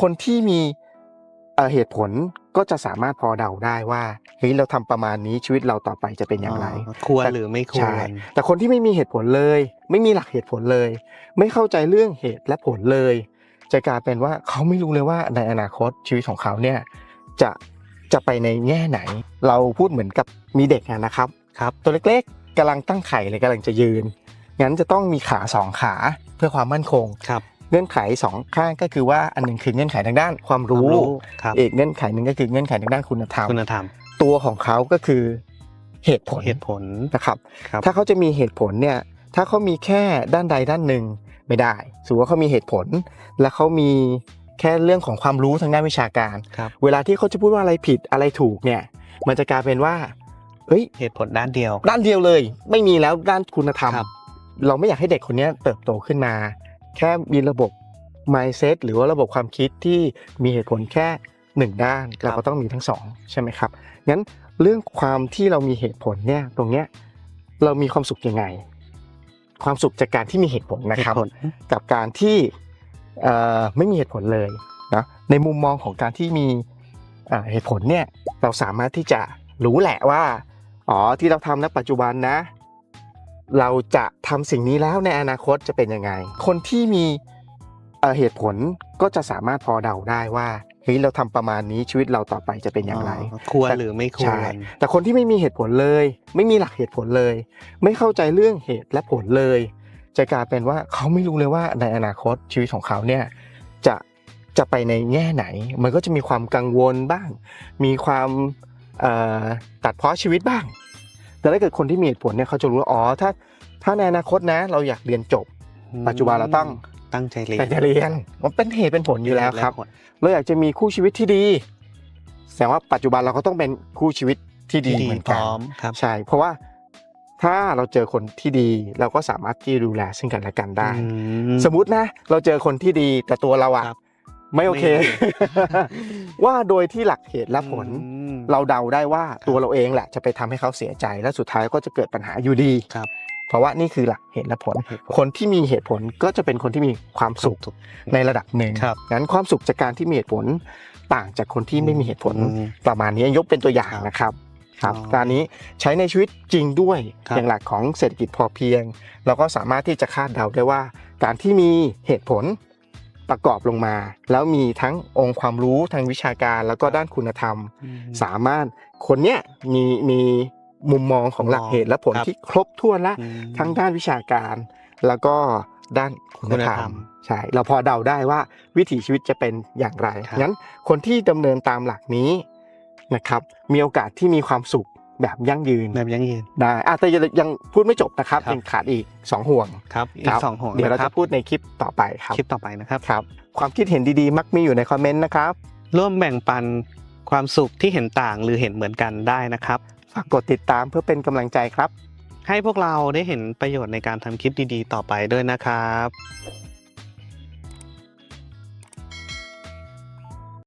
คนที่มีเอ่อเหตุผลก็จะสามารถพอเดาได้ว่าเฮ้ยเราทำประมาณนี้ชีวิตเราต่อไปจะเป็นอย่างไรควรหรือไม่ควใช่รแต่คนที่ไม่มีเหตุผลเลย ไม่มีหลักเหตุผลเลย ไม่เข้าใจเรื่องเหตุและผลเลย จะกลายเป็นว่าเขาไม่รู้เลยว่าในอนาคตชีวิตของเขาเนี่ยจะจะไปในแง่ไหน เราพูดเหมือนกับมีเด็กอะนะครับครับ ตัวเล็กๆกำลังตั้งไข่เลยกำลังจะยืนงั้นจะต้องมีขาสองขาเพื่อความมั่นคงครับเงื่อนไขสองข้างก็คือว่าอันหนึ่งคือเงื่อนไขทางด้านความรู้ครับอีกเงื่อนไขหนึ่งก็คือเงื่อนไขทางด้านคุณธรรมคุณธรรม ตัวของเขาก็คือเหตุผลเหตุผลนะครับครับถ้าเขาจะมีเหตุผลเนี่ยถ้าเขามีแค่ด้านใดด้านหนึ่งไม่ได้สมมติว่าเขามีเหตุผล และเขามีแค่เรื่องของความรู้ทางด้านวิชาการครับเวลาที่เขาจะพูดว่าอะไรผิดอะไรถูกเนี่ย มันจะกลายเป็นว่าเฮ้ยเหตุผลด้านเดียว ด้านเดียวเลย ไม่มีแล้วด้านคุณธรรมครับเราไม่อยากให้เด็กคนเนี้ยเติบโตขึ้นมา แค่มีระบบ mindset หรือว่าระบบความคิดที่มีเหตุผลแค่หนึ่งด้านเราก็ต้องมีทั้งสองใช่ไหมครับงั้นเรื่องความที่เรามีเหตุผลเนี่ยตรงเนี้ยเรามีความสุขยังไง ความสุขจากการที่มีเหตุผลนะเหครับตุผลกับการที่เอ่อไม่มีเหตุผลเลยนะในมุมมองของการที่มีเอ่อเหตุผลเนี่ยเราสามารถที่จะรู้แหละว่าอ๋อที่เราทำณปัจจุบันนะ เราจะทำสิ่งนี้แล้วในอนาคตจะเป็นยังไง คนที่มีเอ่อเหตุผลก็จะสามารถพอเดาได้ว่าเฮ้ยเราทำประมาณนี้ชีวิตเราต่อไปจะเป็นอย่างไร ควรหรือไม่ควใช่รแต่คนที่ไม่มีเหตุผลเลย ไม่มีหลักเหตุผลเลย ไม่เข้าใจเรื่องเหตุและผลเลย จะกลายเป็นว่าเขาไม่รู้เลยว่าในอนาคตชีวิตของเขาเนี่ยจะจะไปในแง่ไหน มันก็จะมีความกังวลบ้าง มีความเอ่อตัดเพ้อชีวิตบ้าง แต่ถ้าเกิดคนที่มีเหตุผลเนี่ยเขาจะรู้ว่าอ๋อถ้าถ้าในอนาคตนะ เราอยากเรียนจบ ปัจจุบันเราต้องตั้งใจเรียนแต่จะเรียนมันเป็นเหตุเป็นผลอยู่แล้วครับเหตุและผลเราอยากจะมีคู่ชีวิตที่ดี แสดงว่าปัจจุบันเราก็ต้องเป็นคู่ชีวิตที่ดีที่ดีเหมือนพกันร้อมครับใช่ เพราะว่าถ้าเราเจอคนที่ดีเราก็สามารถที่ดูแลซึ่งกันและกันได้อืสมมุตินะ เราเจอคนที่ดีแต่ตัวเราอะครับ ไม่โอเคไม่ดีว่าโดยที่หลักเหตุและผลอืมเราเดาได้ว่าครับตัวเราเองแหละจะไปทำให้เขาเสียใจและสุดท้ายก็จะเกิดปัญหาอยู่ดีครับ เพราะว่านี่คือหลักเหตุและผลเหตุผลคนที่มีเหตุผลก็จะเป็นคนที่มีความสุขถูกในระดับหนึ่งครับงั้นความสุขจากการที่มีเหตุผลต่างจากคนที่ไม่มีเหตุผลอืมประมาณนี้ยกเป็นตัวอย่างครับนะครับครับอ๋อการนี้ใช้ในชีวิตจริงด้วยครับอย่างหลักของเศรษฐกิจพอเพียง เราก็สามารถที่จะคาดเดาได้ว่า การที่มีเหตุผล ประกอบลงมา แล้วมีทั้งองค์ความรู้ทางวิชาการแล้วก็ด้านคุณธรรมอืมสามารถคนเนี้ยมีมีมุมมองของหลักเหตุและผลครับที่ครบถ้วนละอืมทั้งด้านวิชาการ แล้วก็ด้านคุณธรรคุณธรรมมใช่เราพอเดาได้ว่าวิถีชีวิตจะเป็นอย่างไรครับงั้นคนที่ดำเนินตามหลักนี้นะครับ มีโอกาสที่มีความสุข แบบยั่งยืนแบบยั่งยืนได้อะแต่ยังพูดไม่จบนะครับครับยังขาดอีก 2 ห่วงครับอีคกรับสองห่วงเดี๋ยวเรานคจะบพูดในคลิปต่อไปครับคลิปต่อไปนะครับครับ ความคิดเห็นดีๆ มักมีอยู่ในคอมเมนต์นะครับ ร่วมแบ่งปันความสุขที่เห็นต่างหรือเห็นเหมือนกันได้นะครับฝากกดติดตามเพื่อเป็นกำลังใจครับ ให้พวกเราได้เห็นประโยชน์ในการทำคลิปดีๆ ต่อไปด้วยนะครับ